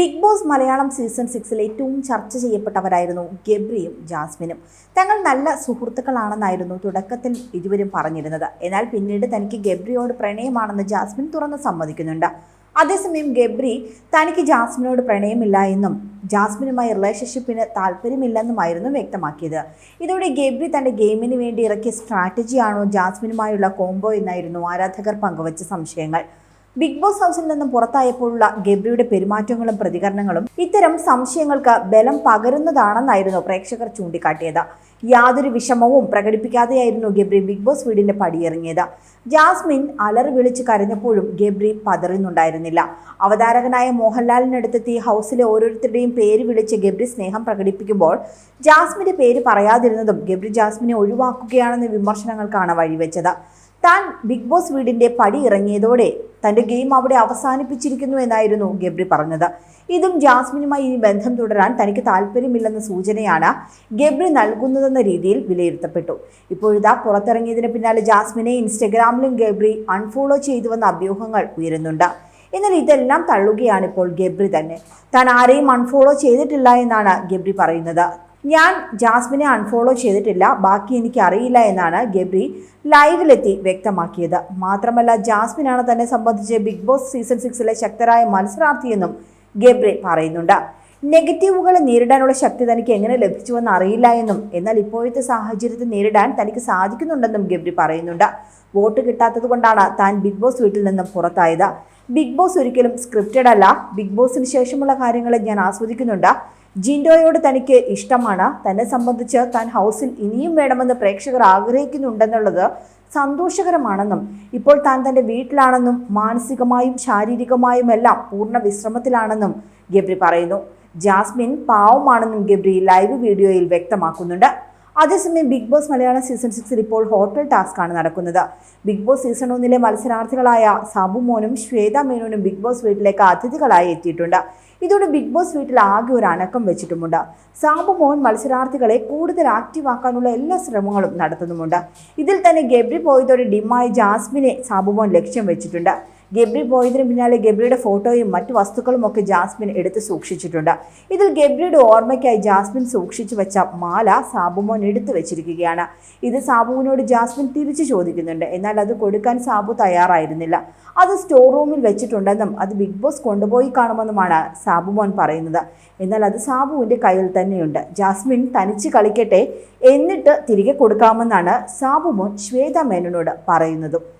Big boss Malayalam season സിക്സിൽ ഏറ്റവും ചർച്ച ചെയ്യപ്പെട്ടവരായിരുന്നു ഗബ്രിയും ജാസ്മിനും. തങ്ങൾ നല്ല സുഹൃത്തുക്കളാണെന്നായിരുന്നു തുടക്കത്തിൽ ഇരുവരും പറഞ്ഞിരുന്നത്. എന്നാൽ പിന്നീട് തനിക്ക് ഗബ്രിയോട് പ്രണയമാണെന്ന് ജാസ്മിൻ തുറന്ന് സമ്മതിക്കുന്നുണ്ട്. അതേസമയം ഗബ്രി തനിക്ക് ജാസ്മിനോട് പ്രണയമില്ല എന്നും ജാസ്മിനുമായി റിലേഷൻഷിപ്പിന് താല്പര്യമില്ലെന്നുമായിരുന്നു വ്യക്തമാക്കിയത്. ഇതോടെ ഗബ്രി തന്റെ ഗെയിമിന് വേണ്ടി ഇറക്കിയ സ്ട്രാറ്റജിയാണോ ജാസ്മിനുമായുള്ള കോംബോ എന്നായിരുന്നു ആരാധകർ പങ്കുവച്ച സംശയങ്ങൾ. ബിഗ് ബോസ് ഹൗസിൽ നിന്നും പുറത്തായപ്പോഴുള്ള ഗബ്രിയുടെ പെരുമാറ്റങ്ങളും പ്രതികരണങ്ങളും ഇത്തരം സംശയങ്ങൾക്ക് ബലം പകരുന്നതാണെന്നായിരുന്നു പ്രേക്ഷകർ ചൂണ്ടിക്കാട്ടിയത്. യാതൊരു വിഷമവും പ്രകടിപ്പിക്കാതെയായിരുന്നു ഗബ്രി ബിഗ് ബോസ് വീടിന്റെ പടിയിറങ്ങിയത്. ജാസ്മിൻ അലറി വിളിച്ച് കരഞ്ഞപ്പോഴും ഗബ്രി പതറുന്നുണ്ടായിരുന്നില്ല. അവതാരകനായ മോഹൻലാലിനടുത്തെത്തി ഹൗസിലെ ഓരോരുത്തരുടെയും പേര് വിളിച്ച് ഗബ്രി സ്നേഹം പ്രകടിപ്പിക്കുമ്പോൾ ജാസ്മിന്റെ പേര് പറയാതിരുന്നതും ഗബ്രി ജാസ്മിനെ ഒഴിവാക്കുകയാണെന്ന വിമർശനങ്ങൾക്കാണ് വഴിവെച്ചത്. താൻ ബിഗ് ബോസ് വീടിന്റെ പടി ഇറങ്ങിയതോടെ തന്റെ ഗെയിം അവിടെ അവസാനിപ്പിച്ചിരിക്കുന്നു എന്നായിരുന്നു ഗബ്രി പറഞ്ഞത്. ഇതും ജാസ്മിനുമായി ഈ ബന്ധം തുടരാൻ തനിക്ക് താല്പര്യമില്ലെന്ന സൂചനയാണ് ഗബ്രി നൽകുന്നതെന്ന രീതിയിൽ വിലയിരുത്തപ്പെട്ടു. ഇപ്പോഴിതാ പുറത്തിറങ്ങിയതിന് പിന്നാലെ ജാസ്മിനെ ഇൻസ്റ്റഗ്രാമിലും ഗബ്രി അൺഫോളോ ചെയ്തുവെന്ന അഭ്യൂഹങ്ങൾ ഉയരുന്നുണ്ട്. എന്നാൽ ഇതെല്ലാം തള്ളുകയാണ് ഇപ്പോൾ ഗബ്രി തന്നെ. താൻ ആരെയും അൺഫോളോ ചെയ്തിട്ടില്ല എന്നാണ് ഗബ്രി പറയുന്നത്. ഞാൻ ജാസ്മിനെ അൺഫോളോ ചെയ്തിട്ടില്ല ബാക്കി എനിക്ക് അറിയില്ല എന്നാണ് ഗബ്രി ലൈവിലെത്തി വ്യക്തമാക്കിയത്. മാത്രമല്ല ജാസ്മിനാണ് തന്നെ സംബന്ധിച്ച് ബിഗ് ബോസ് സീസൺ സിക്സിലെ ശക്തരായ മത്സരാർത്ഥിയെന്നും ഗബ്രി പറയുന്നുണ്ട്. നെഗറ്റീവുകളെ നേരിടാനുള്ള ശക്തി തനിക്ക് എങ്ങനെ ലഭിച്ചുവെന്ന് അറിയില്ല എന്നും എന്നാൽ ഇപ്പോഴത്തെ സാഹചര്യത്തെ നേരിടാൻ തനിക്ക് സാധിക്കുന്നുണ്ടെന്നും ഗബ്രി പറയുന്നുണ്ട്. വോട്ട് കിട്ടാത്തത് കൊണ്ടാണ് താൻ ബിഗ് ബോസ് വീട്ടിൽ നിന്നും പുറത്തായത്. ബിഗ് ബോസ് ഒരിക്കലും സ്ക്രിപ്റ്റഡ് അല്ല. ബിഗ് ബോസിന് ശേഷമുള്ള കാര്യങ്ങളെ ഞാൻ ആസ്വദിക്കുന്നുണ്ട്. ജിൻഡോയോട് തനിക്ക് ഇഷ്ടമാണ്. തന്നെ സംബന്ധിച്ച് താൻ ഹൗസിൽ ഇനിയും വേണമെന്ന് പ്രേക്ഷകർ ആഗ്രഹിക്കുന്നുണ്ടെന്നുള്ളത് സന്തോഷകരമാണെന്നും ഇപ്പോൾ താൻ തന്റെ വീട്ടിലാണെന്നും മാനസികമായും ശാരീരികമായും എല്ലാം പൂർണ വിശ്രമത്തിലാണെന്നും ഗബ്രി പറയുന്നു. ജാസ്മിൻ പാവമാണെന്നും ഗബ്രി ലൈവ് വീഡിയോയിൽ വ്യക്തമാക്കുന്നുണ്ട്. അതേസമയം ബിഗ് ബോസ് മലയാളം സീസൺ സിക്സിൽ ഇപ്പോൾ ഹോട്ടൽ ടാസ്ക് ആണ് നടക്കുന്നത്. ബിഗ് ബോസ് സീസൺ ഒന്നിലെ മത്സരാർത്ഥികളായ സാബു മോനും ശ്വേത മേനോനും ബിഗ് ബോസ് വീട്ടിലേക്ക് അതിഥികളായി എത്തിയിട്ടുണ്ട്. ഇതോടെ ബിഗ് ബോസ് വീട്ടിൽ ആകെ ഒരു അനക്കം വെച്ചിട്ടുമുണ്ട്. സാബു മോൻ മത്സരാർത്ഥികളെ കൂടുതൽ ആക്റ്റീവാക്കാനുള്ള എല്ലാ ശ്രമങ്ങളും നടത്തുന്നുമുണ്ട്. ഇതിൽ തന്നെ ഗബ്രി പോയതോടെ ഡിമായ ജാസ്മിനെ സാബു മോൻ ലക്ഷ്യം വെച്ചിട്ടുണ്ട്. ഗബ്രി പോയതിനു പിന്നാലെ ഗബ്രിയുടെ ഫോട്ടോയും മറ്റു വസ്തുക്കളും ഒക്കെ ജാസ്മിൻ എടുത്ത് സൂക്ഷിച്ചിട്ടുണ്ട്. ഇതിൽ ഗബ്രിയുടെ ഓർമ്മയ്ക്കായി ജാസ്മിൻ സൂക്ഷിച്ചു വെച്ച മാല സാബുമോൻ എടുത്തു വെച്ചിരിക്കുകയാണ്. ഇത് സാബുവിനോട് ജാസ്മിൻ തിരിച്ചു ചോദിക്കുന്നുണ്ട്. എന്നാൽ അത് കൊടുക്കാൻ സാബു തയ്യാറായിരുന്നില്ല. അത് സ്റ്റോർ റൂമിൽ വെച്ചിട്ടുണ്ടെന്നും അത് ബിഗ് ബോസ് കൊണ്ടുപോയി കാണുമെന്നുമാണ് സാബുമോൻ പറയുന്നത്. എന്നാൽ അത് സാബുവിന്റെ കയ്യിൽ തന്നെയുണ്ട്. ജാസ്മിൻ തനിച്ച് കളിക്കട്ടെ എന്നിട്ട് തിരികെ കൊടുക്കാമെന്നാണ് സാബുമോൻ ശ്വേത മേനോനോട് പറയുന്നതും.